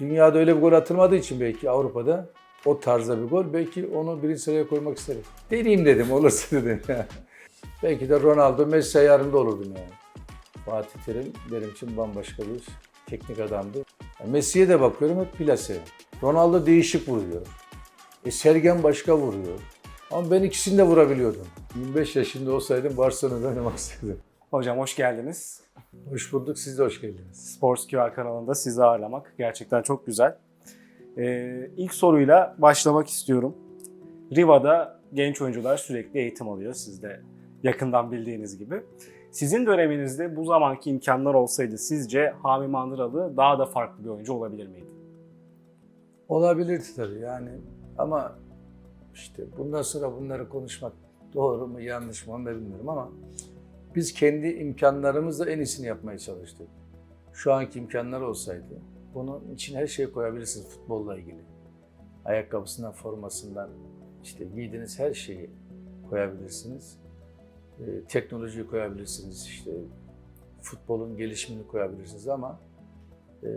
Dünyada öyle bir gol atılmadığı için belki Avrupa'da o tarzda bir gol. Belki onu birinci sıraya koymak isterim. Deneyeyim dedim olursa dedim. belki de Ronaldo Messi ayarında olurdum yani. Fatih Terim benim için bambaşka bir teknik adamdı. Yani Messi'ye de bakıyorum hep plase. Ronaldo değişik vuruyor. E Sergen başka vuruyor. Ama ben ikisini de vurabiliyordum. 25 yaşında olsaydım Barcelona'da oynamak isterdim. Hocam hoş geldiniz. Hoş bulduk, siz de hoş geldiniz. Sports QR kanalında sizi ağırlamak gerçekten çok güzel. Ee, ilk soruyla başlamak istiyorum. Riva'da genç oyuncular sürekli eğitim alıyor. Siz de yakından bildiğiniz gibi. Sizin döneminizde bu zamanki imkanlar olsaydı sizce Hami Mandıralı daha da farklı bir oyuncu olabilir miydi? Olabilirdi tabii yani ama işte bundan sonra bunları konuşmak doğru mu yanlış mı onu da bilmiyorum ama biz kendi imkanlarımızla en iyisini yapmaya çalıştık. Şu anki imkanlar olsaydı bunun için her şeyi koyabilirsiniz futbolla ilgili. Ayakkabısından, formasından işte giydiğiniz her şeyi koyabilirsiniz. Ee, teknolojiyi koyabilirsiniz işte futbolun gelişimini koyabilirsiniz ama e,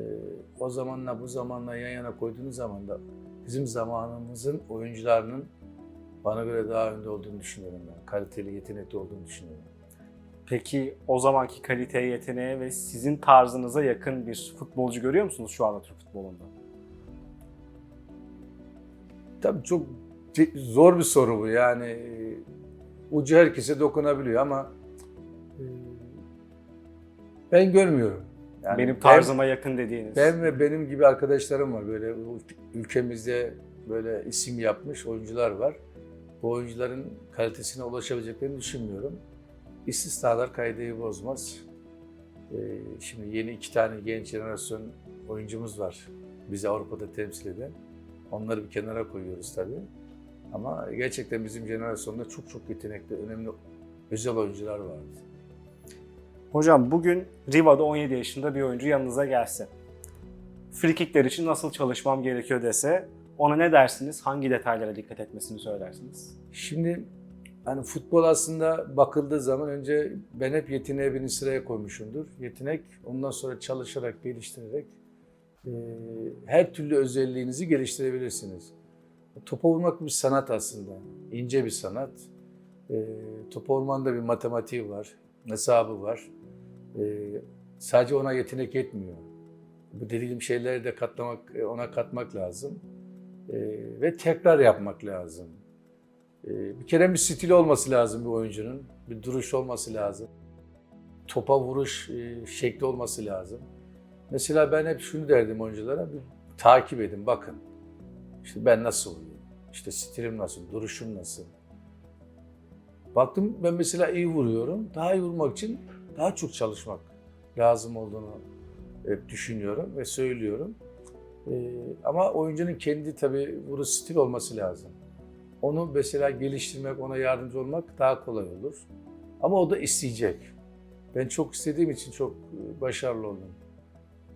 o zamanla bu zamanla yan yana koyduğunuz zaman da bizim zamanımızın oyuncularının bana göre daha önde olduğunu düşünüyorum ben. Kaliteli, yetenekli olduğunu düşünüyorum. Peki o zamanki kaliteye, yeteneğe ve sizin tarzınıza yakın bir futbolcu görüyor musunuz şu anda Türk futbolunda? Tabii çok zor bir soru bu yani. e, Ucu herkese dokunabiliyor ama e, ben görmüyorum. Yani Benim ben- tarzıma yakın dediğiniz. Ben ve benim gibi arkadaşlarım var. Böyle ül- ülkemizde böyle isim yapmış oyuncular var. Bu oyuncuların kalitesine ulaşabileceklerini düşünmüyorum. İstisnalar kaideyi bozmaz. Ee, şimdi yeni iki tane genç jenerasyon oyuncumuz var. Bizi Avrupa'da temsil eden. Onları bir kenara koyuyoruz tabii. Ama gerçekten bizim jenerasyonda çok çok yetenekli, önemli özel oyuncular vardı. Hocam bugün Riva'da 17 yaşında bir oyuncu yanınıza gelse, frikikler için nasıl çalışmam gerekiyor dese, ona ne dersiniz? Hangi detaylara dikkat etmesini söylersiniz? Şimdi hani futbol aslında bakıldığı zaman önce ben hep yeteneği birinci sıraya koymuşumdur. Yetenek ondan sonra çalışarak, geliştirerek e, her türlü özelliğinizi geliştirebilirsiniz. Topa vurmak bir sanat aslında. ince bir sanat. E, topa vurmanın da bir matematiği var, hesabı var. E, sadece ona yetenek yetmiyor. Bu dediğim şeyleri de katlamak, ona katmak lazım. E, ve tekrar yapmak lazım. Ee, Bir kere bir stil olması lazım bir oyuncunun. Bir duruş olması lazım. Topa vuruş e, şekli olması lazım. Mesela ben hep şunu derdim oyunculara, bir takip edin, bakın. İşte ben nasıl vuruyorum, işte stilim nasıl, duruşum nasıl. Baktım ben mesela iyi vuruyorum, daha iyi vurmak için daha çok çalışmak lazım olduğunu hep düşünüyorum ve söylüyorum. Ee, ama oyuncunun kendi tabii vuruş stil olması lazım. Onu mesela geliştirmek, ona yardımcı olmak daha kolay olur. Ama o da isteyecek. Ben çok istediğim için çok e, başarılı oldum.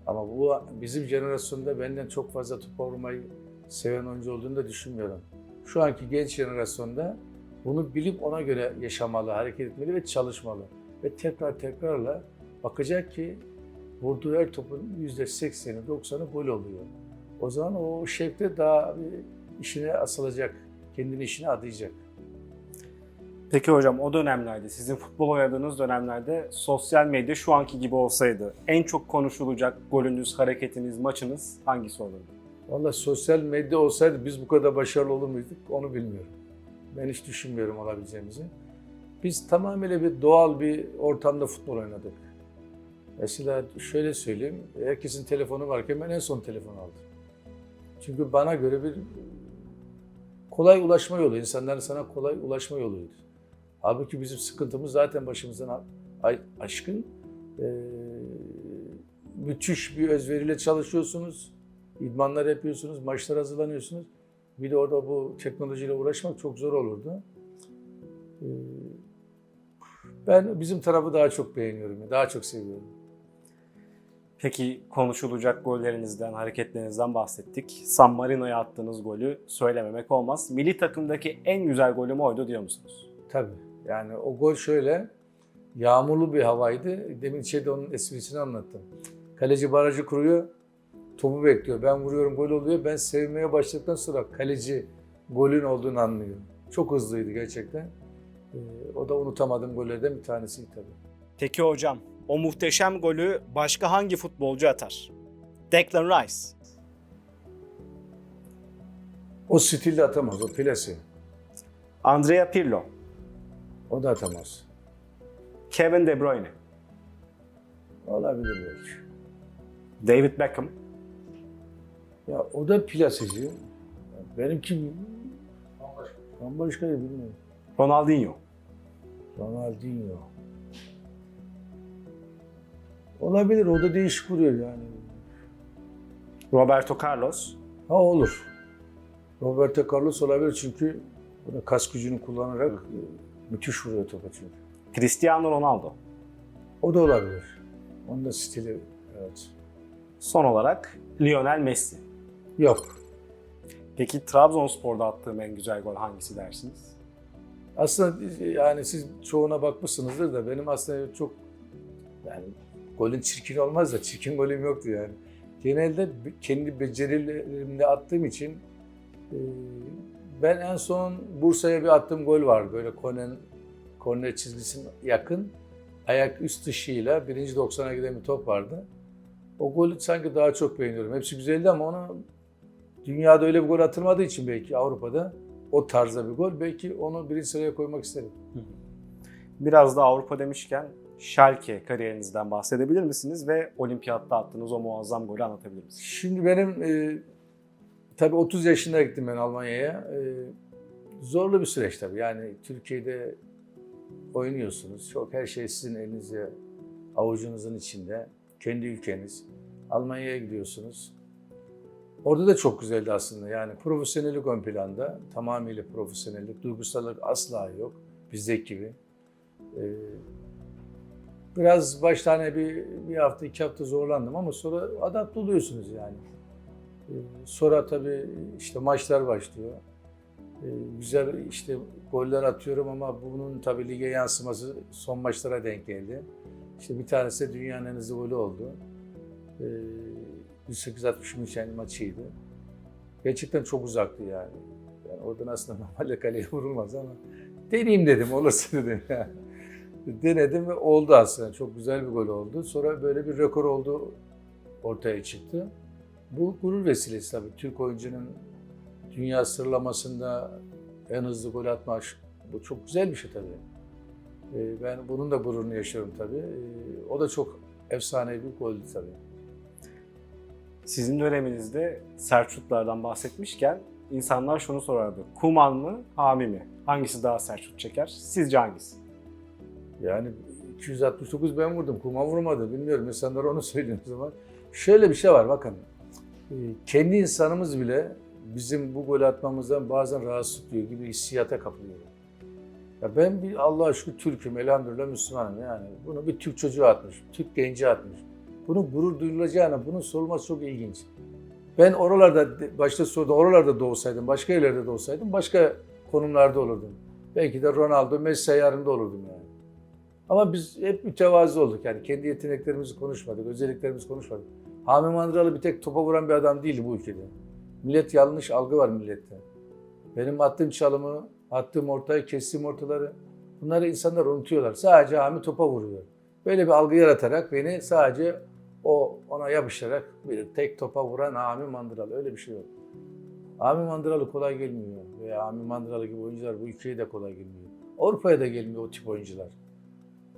Ama bu bizim jenerasyonda benden çok fazla top vurmayı seven oyuncu olduğunu da düşünmüyorum. Şu anki genç jenerasyonda bunu bilip ona göre yaşamalı, hareket etmeli ve çalışmalı. Ve tekrar tekrarla bakacak ki vurduğu her topun %80'i, 90'ı gol oluyor. O zaman o şevkle daha işine asılacak kendini işine adayacak. Peki hocam o dönemlerde, sizin futbol oynadığınız dönemlerde sosyal medya şu anki gibi olsaydı en çok konuşulacak golünüz, hareketiniz, maçınız hangisi olurdu? Valla sosyal medya olsaydı biz bu kadar başarılı olur muyduk onu bilmiyorum. Ben hiç düşünmüyorum olabileceğimizi. Biz tamamıyla bir doğal bir ortamda futbol oynadık. Mesela şöyle söyleyeyim, herkesin telefonu varken ben en son telefon aldım. Çünkü bana göre bir kolay ulaşma yolu, insanların sana kolay ulaşma yoluydu. Halbuki bizim sıkıntımız zaten başımızdan aşkın. Ee, müthiş bir özveriyle çalışıyorsunuz, idmanlar yapıyorsunuz, maçlara hazırlanıyorsunuz. Bir de orada bu teknolojiyle uğraşmak çok zor olurdu. Ben bizim tarafı daha çok beğeniyorum, daha çok seviyorum. Peki konuşulacak gollerinizden, hareketlerinizden bahsettik. San Marino'ya attığınız golü söylememek olmaz. Milli takımdaki en güzel golüm oydu diyor musunuz? Tabii. Yani o gol şöyle, yağmurlu bir havaydı. Demin içeride onun esprisini anlattım. Kaleci barajı kuruyor. topu bekliyor. Ben vuruyorum gol oluyor. Ben sevmeye başladıktan sonra kaleci golün olduğunu anlıyor. Çok hızlıydı gerçekten. Ee, o da unutamadığım gollerden bir tanesiydi tabii. Peki hocam, o muhteşem golü başka hangi futbolcu atar? Declan Rice. O stilde atamaz. O plase. Andrea Pirlo. O da atamaz. Kevin De Bruyne. Olabilir belki. David Beckham. Ya o da plaseci. Benimki bambaşka bilmiyorum. Ronaldinho. Ronaldinho. Olabilir. O da değişik vuruyor yani. Roberto Carlos. Ha olur. Roberto Carlos olabilir çünkü kas gücünü kullanarak e, müthiş vuruyor topa çünkü. Cristiano Ronaldo. O da olabilir. Onun da stili evet. Son olarak Lionel Messi. Yok. Peki Trabzonspor'da attığım en güzel gol hangisi dersiniz? Aslında yani siz çoğuna bakmışsınızdır da benim aslında çok yani golün çirkin olmaz da çirkin golüm yoktu yani. Genelde kendi becerilerimle attığım için e, ben en son Bursa'ya bir attığım gol var. Böyle korner, korner çizgisinin yakın. Ayak üst dışıyla birinci 90'a giden bir top vardı. O golü sanki daha çok beğeniyorum. Hepsi güzeldi ama onu dünyada öyle bir gol atılmadığı için belki Avrupa'da o tarzda bir gol. Belki onu birinci sıraya koymak isterim. Biraz da Avrupa demişken Schalke kariyerinizden bahsedebilir misiniz ve olimpiyatta attığınız o muazzam golü anlatabilir misiniz? Şimdi benim e, tabii 30 yaşında gittim ben Almanya'ya. E, zorlu bir süreç tabii. Yani Türkiye'de oynuyorsunuz. Çok her şey sizin elinizde, avucunuzun içinde. Kendi ülkeniz. Almanya'ya gidiyorsunuz. Orada da çok güzeldi aslında. Yani profesyonellik ön planda. Tamamıyla profesyonellik. Duygusallık asla yok. Bizdeki gibi. E, biraz başta hani bir, bir hafta, iki hafta zorlandım ama sonra adapte oluyorsunuz yani. Ee, Sonra tabii işte maçlar başlıyor. Ee, Güzel işte goller atıyorum ama bunun tabii lige yansıması son maçlara denk geldi. İşte bir tanesi de dünyanın en hızlı golü oldu. Ee, 108-60 München maçıydı. Gerçekten çok uzaktı yani. yani oradan aslında normalde kaleye vurulmaz ama deneyeyim dedim, olursa dedim yani. Denedim ve oldu aslında. Çok güzel bir gol oldu. Sonra böyle bir rekor oldu ortaya çıktı. Bu gurur vesilesi tabii. Türk oyuncunun dünya sıralamasında en hızlı gol atma bu çok güzel bir şey tabii. Ee, Ben bunun da gururunu yaşıyorum tabii. Ee, O da çok efsane bir goldü tabii. Sizin döneminizde Selçuklulardan bahsetmişken insanlar şunu sorardı. Kuman mı, Hami mi? Hangisi daha şut çeker? Sizce hangisi? Yani 269 ben vurdum. Kuma vurmadı. Bilmiyorum. İnsanlar onu söylüyor o zaman. Şöyle bir şey var bakın. Ee, Kendi insanımız bile bizim bu gol atmamızdan bazen rahatsız duyuyor gibi hissiyata kapılıyor. Ya ben bir Allah'a şükür Türk'üm, elhamdülillah Müslümanım yani. Bunu bir Türk çocuğu atmış, Türk genci atmış. Bunun gurur duyulacağına bunun sorulması çok ilginç. Ben oralarda, başta soruda oralarda doğsaydım, başka yerlerde doğsaydım başka konumlarda olurdum. Belki de Ronaldo, Messi ayarında olurdum yani. Ama biz hep mütevazı olduk yani. Kendi yeteneklerimizi konuşmadık, özelliklerimizi konuşmadık. Hami Mandıralı bir tek topa vuran bir adam değil bu ülkede. Millet yanlış algı var millette. Benim attığım çalımı, attığım ortayı, kestiğim ortaları bunları insanlar unutuyorlar. Sadece Hami topa vuruyor. Böyle bir algı yaratarak beni sadece o ona yapıştırarak bir tek topa vuran Hami Mandıralı. Öyle bir şey yok. Hami Mandıralı kolay gelmiyor. Veya Hami Mandıralı gibi oyuncular bu ülkeye de kolay gelmiyor. Avrupa'ya da gelmiyor o tip oyuncular.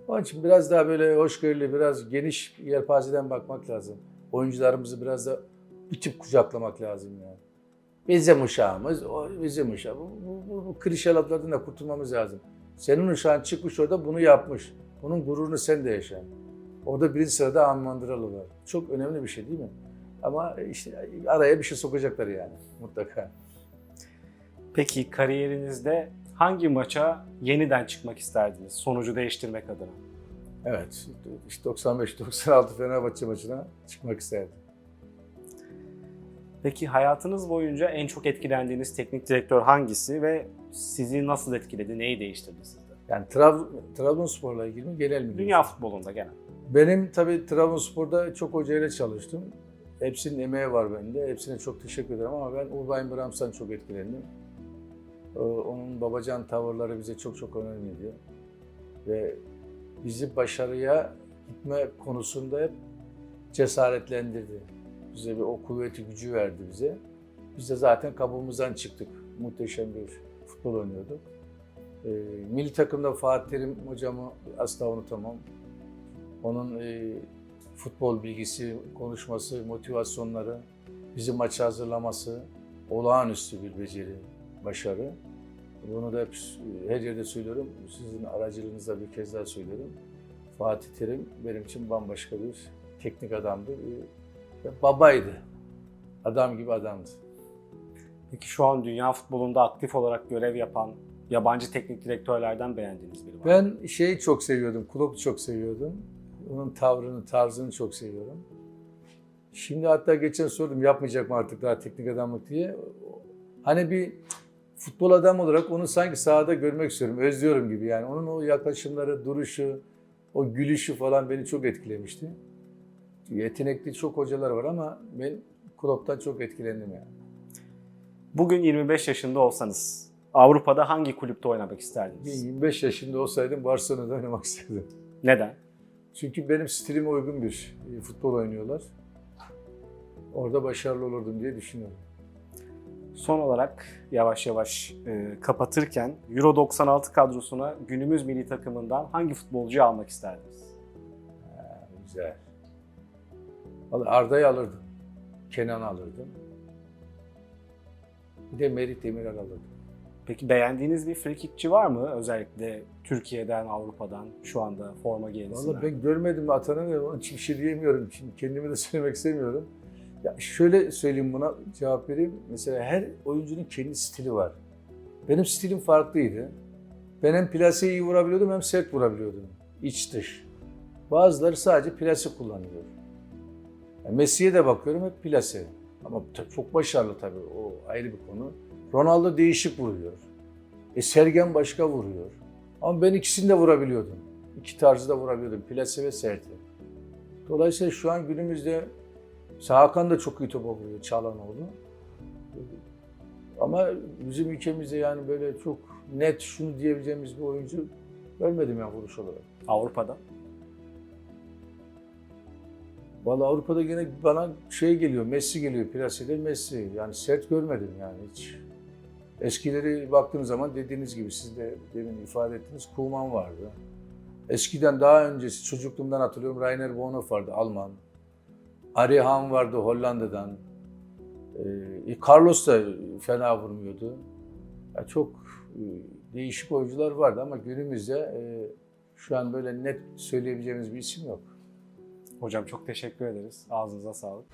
Onun için biraz daha böyle hoşgörülü, biraz geniş yelpazeden bakmak lazım. Oyuncularımızı biraz da bir tip kucaklamak lazım yani. Bizim uşağımız, o bizim uşağımız. Bu, bu, bu klişe laflardan da kurtulmamız lazım. Senin uşağın çıkmış orada bunu yapmış. Bunun gururunu sen de yaşa. Orada birinci sırada Ahmet Mandıralı var. Çok önemli bir şey değil mi? Ama işte araya bir şey sokacaklar yani mutlaka. Peki kariyerinizde hangi maça yeniden çıkmak isterdiniz sonucu değiştirmek adına? Evet, işte 95-96 Fenerbahçe maçına çıkmak isterdim. Peki hayatınız boyunca en çok etkilendiğiniz teknik direktör hangisi ve sizi nasıl etkiledi, neyi değiştirdi sizde? Yani Trab Trabzonspor'la ilgili mi genel mi? Dünya futbolunda genel. Benim tabii Trabzonspor'da çok hocayla çalıştım. hepsinin emeği var bende. Hepsine çok teşekkür ederim ama ben Urbain Brams'tan çok etkilendim. Ee, Onun babacan tavırları bize çok çok önemliydi. Ve bizi başarıya gitme konusunda hep cesaretlendirdi. Bize bir o kuvveti gücü verdi bize. Biz de zaten kabuğumuzdan çıktık. Muhteşem bir futbol oynuyorduk. Ee, milli takımda Fatih Terim hocamı asla unutamam. Onun e, futbol bilgisi, konuşması, motivasyonları, bizi maça hazırlaması olağanüstü bir beceri, başarı. Bunu da hep her yerde söylüyorum. Sizin aracılığınızla bir kez daha söylüyorum. Fatih Terim benim için bambaşka bir teknik adamdı. Ve babaydı. Adam gibi adamdı. Peki şu an dünya futbolunda aktif olarak görev yapan yabancı teknik direktörlerden beğendiğiniz biri var mı? Ben şeyi çok seviyordum, Klopp'u çok seviyordum. Onun tavrını, tarzını çok seviyorum. Şimdi hatta geçen sordum yapmayacak mı artık daha teknik adamlık diye. Hani bir futbol adam olarak onu sanki sahada görmek istiyorum, özlüyorum gibi yani. Onun o yaklaşımları, duruşu, o gülüşü falan beni çok etkilemişti. Yetenekli çok hocalar var ama ben Klopp'tan çok etkilendim yani. Bugün 25 yaşında olsanız Avrupa'da hangi kulüpte oynamak isterdiniz? 25 yaşında olsaydım Barcelona'da oynamak isterdim. Neden? Çünkü benim stilime uygun bir e, futbol oynuyorlar. Orada başarılı olurdum diye düşünüyorum. Son olarak yavaş yavaş e, kapatırken Euro 96 kadrosuna günümüz milli takımından hangi futbolcuyu almak isterdiniz? Güzel. Vallahi Arda'yı alırdım. Kenan alırdım. Bir de Merih Demiral alırdım. Peki beğendiğiniz bir frikikçi var mı? Özellikle Türkiye'den, Avrupa'dan şu anda forma giyerisinden. Vallahi ben görmedim ve onun için bir şey diyemiyorum. Şimdi kendimi de söylemek istemiyorum. Ya şöyle söyleyeyim buna cevap vereyim. Mesela her oyuncunun kendi stili var. Benim stilim farklıydı. Ben hem plaseyi iyi vurabiliyordum hem sert vurabiliyordum. İç dış. Bazıları sadece plase kullanıyor. Yani Messi'ye de bakıyorum hep plase. Ama çok başarılı tabii o ayrı bir konu. Ronaldo değişik vuruyor. E Sergen başka vuruyor. Ama ben ikisini de vurabiliyordum. İki tarzı da vurabiliyordum. Plase ve serti. Dolayısıyla şu an günümüzde Hakan da çok iyi topa vuruyor Çağlanoğlu. Ama bizim ülkemizde yani böyle çok net şunu diyebileceğimiz bir oyuncu görmedim yani vuruş olarak. Avrupa'da. Vallahi Avrupa'da gene bana şey geliyor, Messi geliyor, plasede Messi. Yani sert görmedim yani hiç. Eskileri baktığınız zaman dediğiniz gibi siz de demin ifade ettiniz, Koeman vardı. Eskiden daha öncesi çocukluğumdan hatırlıyorum Rainer Bonhoff vardı Alman. Ari Han vardı Hollanda'dan. Ee, Carlos da fena vurmuyordu. Ya çok e, değişik oyuncular vardı ama günümüzde e, şu an böyle net söyleyebileceğimiz bir isim yok. Hocam çok teşekkür ederiz. Ağzınıza sağlık.